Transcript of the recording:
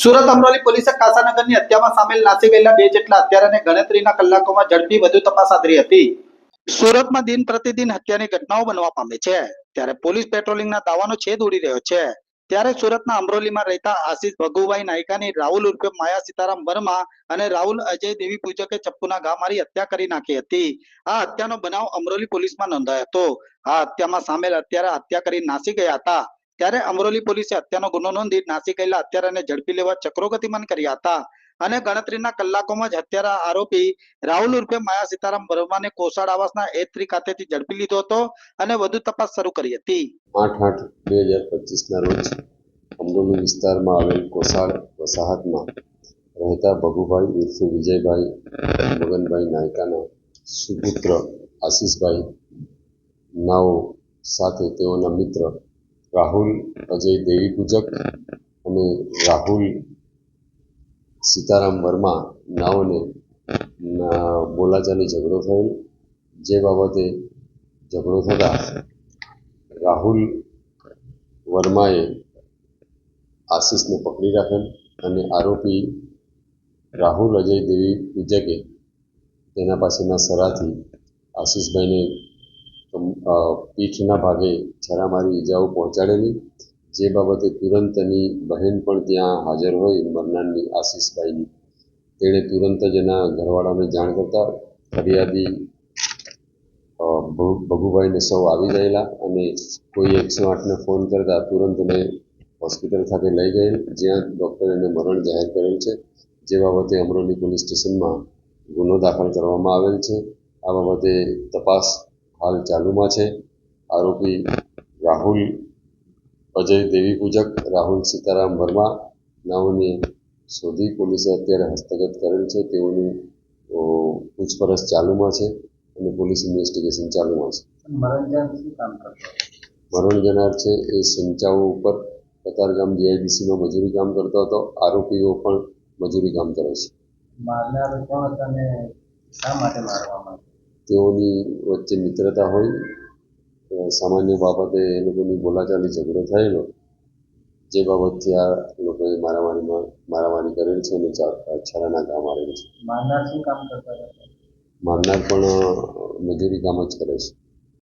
સુરત અમરોલી પોલીસે કાસાનગરની હત્યામાં સામેલ નાસી ગયેલા બે જેટલા હત્યારાને ગણતરીના કલાકોમાં ઝડપી વધુ તપાસ આદરી હતી. સુરતમાં દિન પ્રતિદિન હત્યાની ઘટનાઓ બનવા પામે છે. ત્યારે પોલીસ પેટ્રોલિંગના દાવાનો છેદ ઉડી રહ્યો છે. ત્યારે સુરતના અમરોલીમાં રહેતા આશીષ ભગુભાઈ નાયકાની, રાહુલ ઉર્ફે માયા સીતારામ વર્મા અને રાહુલ અજય દેવી પૂજકે ચપ્પુના ઘા મારી હત્યા કરી નાખી હતી. આ હત્યાનો બનાવ અમરોલી પોલીસમાં નોંધાયો હતો. આ હત્યામાં સામેલ હત્યારા હત્યા કરી નાસી ગયા હતા. ત્યારે અમરોલી પોલીસે હત્યાનો ગુનો નોંધી નાસી ગયેલા હત્યારાને ઝડપી લેવા ચક્રો ગતિમાન કર્યા હતા. અને ગણતરીના કલાકોમાં જ હત્યારા આરોપી રાહુલ ઉર્ફે માયા સીતારામ વર્માને કોસાડ આવાસના એ થ્રી ખાતેથી ઝડપી લીધો હતો અને વધુ તપાસ શરૂ કરી હતી. આઠ આઠ બે હજાર પચીસના રોજ અમરોલી વિસ્તારમાં આવેલ કોસાડ વસાહતમાં રહેતા ભગુભાઈ ઉર્ફે વિજયભાઈ, મગનભાઈ નાયકાના સુપુત્ર આશીષભાઈ નાઓ સાથે તેઓના મિત્ર રાહુલ, અજય દેવી પૂજક અને રાહુલ સીતારામ વર્મા નાઓને બોલાચાલી ઝઘડો થયેલ. જે બાબતે ઝઘડો થતાં રાહુલ વર્માએ આશીષને પકડી રાખેલ અને આરોપી રાહુલ, અજય દેવી પૂજકે તેના પાસેના સરાથી આશીષભાઈને પીઠના ભાગે છરામારી ઈજાઓ પહોંચાડેલી. જે બાબતે તુરંત એની બહેન પણ ત્યાં હાજર હોય, મરનારની આશીષભાઈની. તેણે તુરંત જ એના ઘરવાળાને જાણ કરતા ફરિયાદી ભગુભાઈને સૌ આવી ગયેલા અને કોઈ એકસો આઠને ફોન કરતા તુરંત એને હોસ્પિટલ ખાતે લઈ ગયેલ, જ્યાં ડૉક્ટરે એને મરણ જાહેર કરેલ છે. જે બાબતે અમરોલી પોલીસ સ્ટેશનમાં ગુનો દાખલ કરવામાં આવેલ છે. આ બાબતે તપાસ હાલ ચાલુમાં છે. આરોપી રાહુલ અજય દેવી પૂજક રાહુલ સીતારામ વર્મા નાઓને શોધી પોલીસે અત્યારે હસ્તગત કરેલ છે. તેઓની પૂછપરછ ચાલુમાં છે અને પોલીસ ઇન્વેસ્ટિગેશન ચાલુમાં છે. મરણ જનાર છે એ સિંચાઓ ઉપર કતારગામ જીઆઈડીસીમાં મજૂરી કામ કરતો હતો. આરોપીઓ પણ મજૂરી કામ કરે છે. મારનાર કોણ હતા ને શા માટે મારવામાં તેઓની વચ્ચે મિત્રતા હોય સામાન્ય બાબતે એ લોકોની બોલાચાલી ઝઘડો થયેલો. જે બાબતથી આ લોકોએ મારામારીમાં મારામારી કરેલ છે અને છરાના કામ આવેલ છે. મારનાર કામ કરતા હતા? પણ મજૂરી કામ જ કરે છે.